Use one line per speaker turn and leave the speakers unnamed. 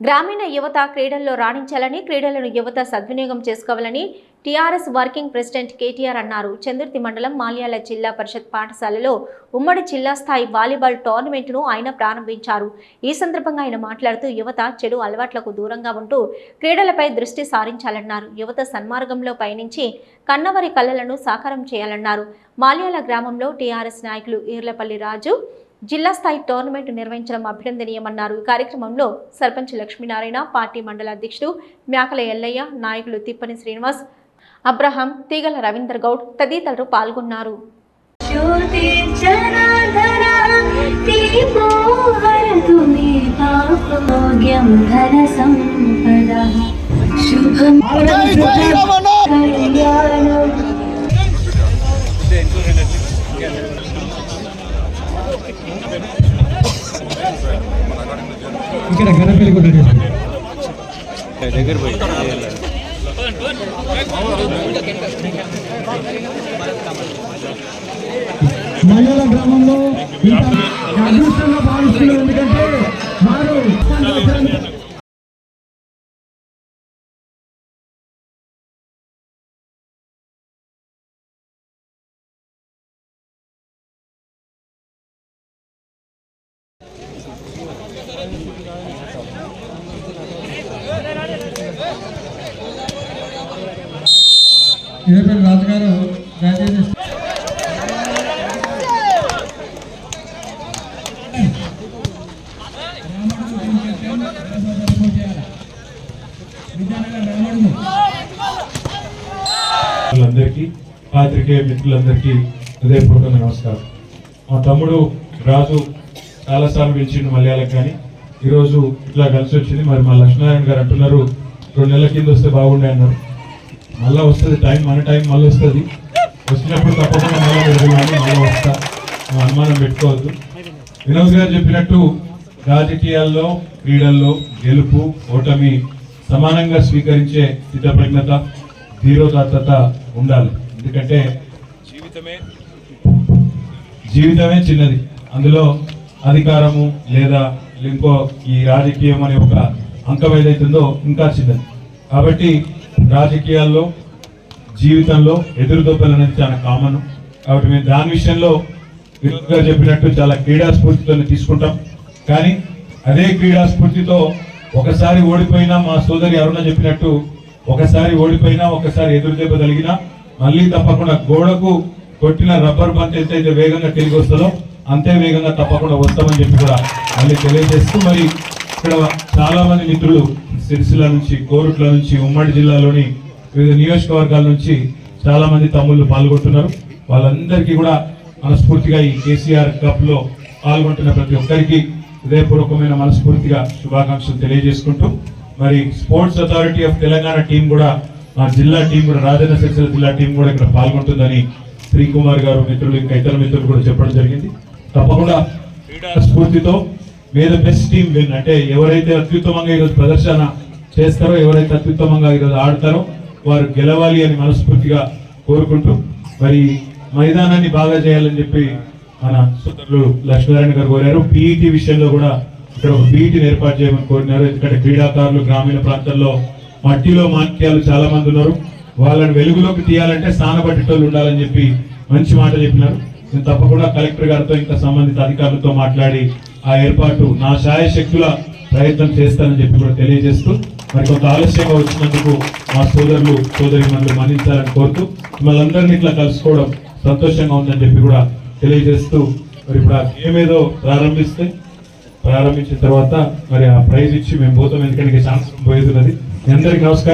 గ్రామీణ యువత క్రీడల్లో రాణించాలని క్రీడలను యువత సద్వినియోగం చేసుకోవాలని టీఆర్ఎస్ వర్కింగ్ ప్రెసిడెంట్ కేటీఆర్ అన్నారు. చందుర్తి మండలం మాల్యాల జిల్లా పరిషత్ పాఠశాలలో ఉమ్మడి జిల్లా స్థాయి వాలీబాల్ టోర్నమెంట్ను ఆయన ప్రారంభించారు. ఈ సందర్భంగా ఆయన మాట్లాడుతూ యువత చెడు అలవాట్లకు దూరంగా ఉంటూ క్రీడలపై దృష్టి సారించాలన్నారు. యువత సన్మార్గంలో పయనించి కన్నవరి కళలను సాకారం చేయాలన్నారు. మాల్యాల గ్రామంలో టీఆర్ఎస్ నాయకులు ఈర్లపల్లి రాజు జిల్లా స్థాయి టోర్నమెంట్ నిర్వహించడం అభినందనీయమన్నారు. ఈ కార్యక్రమంలో సర్పంచ్ లక్ష్మీనారాయణ పార్టీ మండల అధ్యక్షుడు మ్యాకల ఎల్లయ్య నాయకులు తిప్పని శ్రీనివాస్ అబ్రహాం తీగల రవీందర్ గౌడ్ తదితరులు పాల్గొన్నారు.
ఇక్కడ గణపల్లి కూడా
దగ్గర పోయి
మల్లెల గ్రామంలో ఏపీ రాజుగారు దయచేసి
మిత్రులందరికీ పాత్రికేయ మిత్రులందరికీ హృదయపూర్వక నమస్కారం. మా తమ్ముడు రాజు చాలాసార్లు పిలిచిండు మలయాళకు కానీ ఈరోజు ఇట్లా కలిసి వచ్చింది. మరి మా లక్ష్మీనారాయణ గారు అంటున్నారు రెండు నెలల కింద వస్తే బాగుండే అన్నారు. మళ్ళీ వస్తుంది టైం మన టైం మళ్ళీ వస్తుంది. వచ్చినప్పుడు తప్పకుండా మళ్ళీ పెడదామని మళ్ళీ వస్తా. అనుమానం పెట్టుకోవద్దు. వినోద్ గారు చెప్పినట్టు రాజకీయాల్లో క్రీడల్లో గెలుపు ఓటమి సమానంగా స్వీకరించే స్థితప్రజ్ఞత ధీరోదాత్తత ఉండాలి. ఎందుకంటే జీవితమే జీవితమే చిన్నది. అందులో అధికారము లేదా ఇంకో ఈ రాజకీయం అనే ఒక అంకం ఏదైతుందో ఇంకా చిన్నది. కాబట్టి రాజకీయాల్లో జీవితంలో ఎదురుదొబ్బలు అనేది చాలా కామన్ కాబట్టి మేము దాని విషయంలో వినోద్ చెప్పినట్టు చాలా క్రీడాస్ఫూర్తితోనే తీసుకుంటాం. కానీ అదే క్రీడా స్ఫూర్తితో ఒకసారి ఓడిపోయినా మా సోదరి అరుణ చెప్పినట్టు ఒకసారి ఓడిపోయినా ఒకసారి ఎదురు దెబ్బ తగిలినా మళ్ళీ తప్పకుండా గోడకు కొట్టిన రబ్బర్ బంత్ ఎంతైతే వేగంగా తిరిగి వస్తుందో అంతే వేగంగా తప్పకుండా వస్తామని చెప్పి కూడా మళ్ళీ తెలియజేస్తూ మరి ఇక్కడ చాలా మంది మిత్రులు సిరిసిల్ల నుంచి కోరుట్ల నుంచి ఉమ్మడి జిల్లాలోని వివిధ నియోజకవర్గాల నుంచి చాలా మంది తమ్ముళ్ళు పాల్గొంటున్నారు. వాళ్ళందరికీ కూడా మనస్ఫూర్తిగా ఈ కేసీఆర్ కప్లో పాల్గొంటున్న ప్రతి ఒక్కరికి హృదయపూర్వకమైన మనస్ఫూర్తిగా శుభాకాంక్షలు తెలియజేసుకుంటూ మరి sports authority of Telangana team కూడా మా జిల్లా టీం కూడా రాజన్న సిరిసిల్ల జిల్లా టీం కూడా ఇక్కడ పాల్గొంటుందని శ్రీ కుమార్ గారు మిత్రులు ఇంకా ఇతర మిత్రులు కూడా చెప్పడం జరిగింది. తప్పకుండా క్రీడా స్ఫూర్తితో మీరు బెస్ట్ టీం విన్ అంటే ఎవరైతే అత్యుత్తమంగా ఈరోజు ప్రదర్శన చేస్తారో ఎవరైతే అత్యుత్తమంగా ఈరోజు ఆడతారో వారు గెలవాలి అని మనస్ఫూర్తిగా కోరుకుంటూ మరి మైదానాన్ని బాగా చేయాలని చెప్పి మన సోదరులు లక్ష్మీనారాయణ గారు కోరారు. పీఈటీ విషయంలో కూడా ఇక్కడ ఒక పీఈటీని ఏర్పాటు చేయమని కోరినారు. ఎందుకంటే క్రీడాకారులు గ్రామీణ ప్రాంతాల్లో మట్టిలో మాణిక్యాలు చాలా మంది ఉన్నారు. వాళ్ళని వెలుగులోకి తీయాలంటే స్థానపట్టేటోళ్ళు ఉండాలని చెప్పి మంచి మాట చెప్పినారు. నేను తప్పకుండా కలెక్టర్ గారితో ఇంకా సంబంధిత అధికారులతో మాట్లాడి ఆ ఏర్పాటు నా శాయశక్తుల ప్రయత్నం చేస్తానని చెప్పి కూడా తెలియజేస్తూ మరి కొంత ఆలస్యంగా వచ్చినందుకు మా సోదరులు సోదరి మనల్ని మన్నించాలని కోరుతూ మిమ్మల్ని ఇట్లా కలుసుకోవడం సంతోషంగా ఉందని చెప్పి కూడా తెలియజేస్తూ మరి ఇప్పుడు ఆ గేమ్ ఏదో ప్రారంభిస్తే ప్రారంభించిన తర్వాత మరి ఆ ప్రైజ్ ఇచ్చి మేము పోతాం. ఎందుకంటే ఛాన్స్ పోయేది ఉన్నది. అందరికీ నమస్కారం.